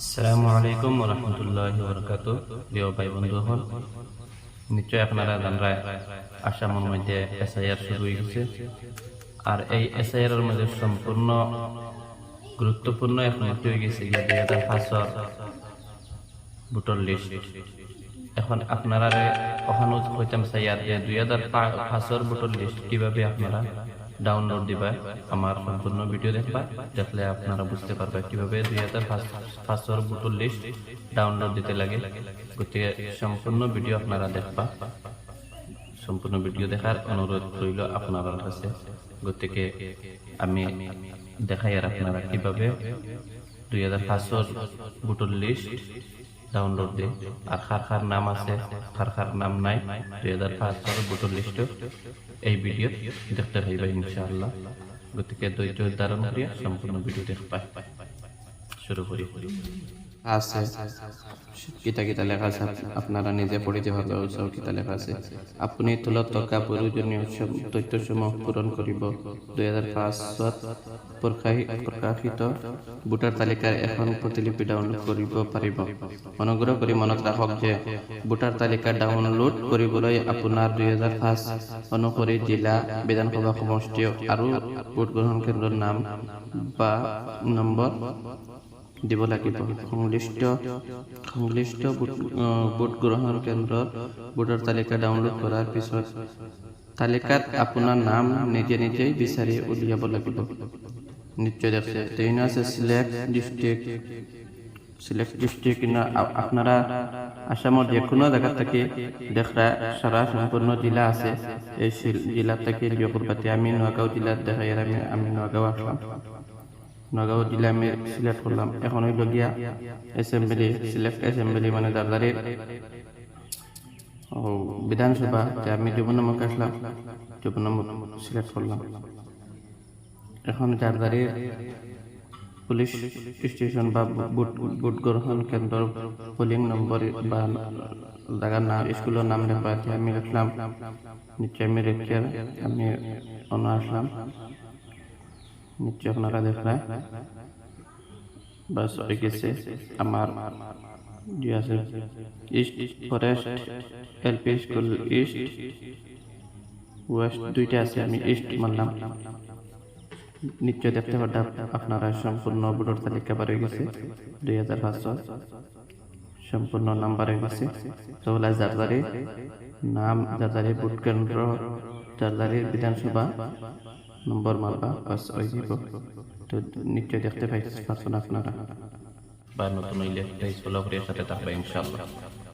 আসসালামু আলাইকুম রহমতুল্লাহ বরকাত প্রিয় ভাই বন্ধু হল নিশ্চয় আপনারা জানরা আসামের মধ্যে এসআইআর শুরু হয়ে গেছে আর এই এসআইআর এর মধ্যে সম্পূর্ণ গুরুত্বপূর্ণ এখন একটি হয়ে গেছে গিয়ে দুই হাজার পাঁচশো ভোটার লিস্ট। এখন আপনারা ওখানে কইতাম চাইয়ার যে দুই হাজার পাঁচশোর ভোটার লিস্ট কীভাবে আপনারা ডাউনলোড দিবা, আমার সম্পূর্ণ ভিডিও দেখবা, দেখলে আপনারা বুঝতে পারবে কীভাবে দুই হাজার পাঁচশোর ভোটার লিস্ট ডাউনলোড দিতে লাগে। গতিকে সম্পূর্ণ ভিডিও আপনারা দেখবা। সম্পূর্ণ ভিডিও দেখার অনুরোধ রইল আপনার কাছে। গতিকে আমি দেখাই আর আপনারা কীভাবে দুই হাজার পাঁচশোর ভোটার লিস্ট ডাউনলোড দে আর খার খার নাম আছে, খার খার নাম নাই। দুই হাজার পাঁচ সালের ভোটার লিস্ট এই ভিডিও দেখতে পাইবা ইনশাআল্লাহ। গতিকে ধৈর্য ধারণ করিয়া সম্পূর্ণ ভিডিও দেখবা শুরু করি। আছে। কিতা কিতা লেখা আছে। আপনারা নিজে পড়িতে ভালো সব কিতা লেখা আছে। আপনি তুলত টকা প্রয়োজনীয় তথ্যসমূহ পূরণ কৰিব দুই হাজাৰ পাঁচত প্ৰকাশিত ভোটাৰ তালিকাৰ এখন প্ৰতিলিপি ডাউনলোড কৰিব পাৰিব। অনুগ্ৰহ কৰি মনত ৰাখক যে ভোটাৰ তালিকা ডাউনলোড কৰিবলৈ আপোনাৰ দুই হাজাৰ পাঁচ অনুসৰি জিলা, বিধানসভা, সমষ্টি আৰু ভোট গ্ৰহণ কেন্দ্ৰৰ নাম বা নম্বৰ দিব লাগিব সংশ্লিষ্ট সংশ্লিষ্ট ভোট গ্ৰহণ কেন্দ্ৰত ভোটাৰ তালিকা ডাউনলোড কৰাৰ পিছত তালিকাত আপোনাৰ নাম নিজে নিজেই বিচাৰি উলিয়াব লাগিব। নিশ্চয় দেখছে ট্রেন আছে সিলেক্ট ডিস্ট্রিক্ট সিলেক্ট ডিস্ট্রিক্ট আপনারা আসামের যে কোনো জায়গা থেকে দেখা সারা সম্পূর্ণ জেলা আছে। এই জেলা থেকে বিয়কুরপাতি আমি নোয়াগাঁও জেলার দেখাই আমি আমি নোয়াগাঁও আসলাম। নগাঁও জেলা আমি সিলেক্ট করলাম। এখন হইল গিয়া অ্যাসেম্বলি সিলেক্ট অ্যাসেম্বলি মানে দারদারির ও, বিধানসভা আমি যুবনমুখ আসলাম। যুবনমুখ সিলেক্ট করলাম। এখন দারদারির পুলিশ স্টেশন বা ভোট গ্রহণ কেন্দ্র পোলিং নম্বর বা জায়গার নাম স্কুলের নাম লেখা আমি লিখলাম নিশ্চয় আমি রেখে আমি অন্য আসলাম। নিশ্চয় আপনারা দেখলেন বাস হয়ে গেছে আমার যে আছে east forest LP school east. West দুইটা আছে, আমি ইস্ট মানলাম। নিশ্চয় দেখতে পারতাম আপনারা সম্পূর্ণ ভোটার তালিকা বার হয়ে গেছে, দুই হাজার পাঁচশো। সম্পূর্ণ নাম্বার হয়ে গেছে। সবলা জারদারি, নাম জারদারি ভোট কেন্দ্র, জারদারি বিধানসভা। নম্বর মারবা, বাস ওই যাব তো নিশ্চয় দেখতে পাইছেন আপনারা? বা নতুন ইলেকট্রিক ফলো করে সাথে থাকবে, ইনশাআল্লাহ।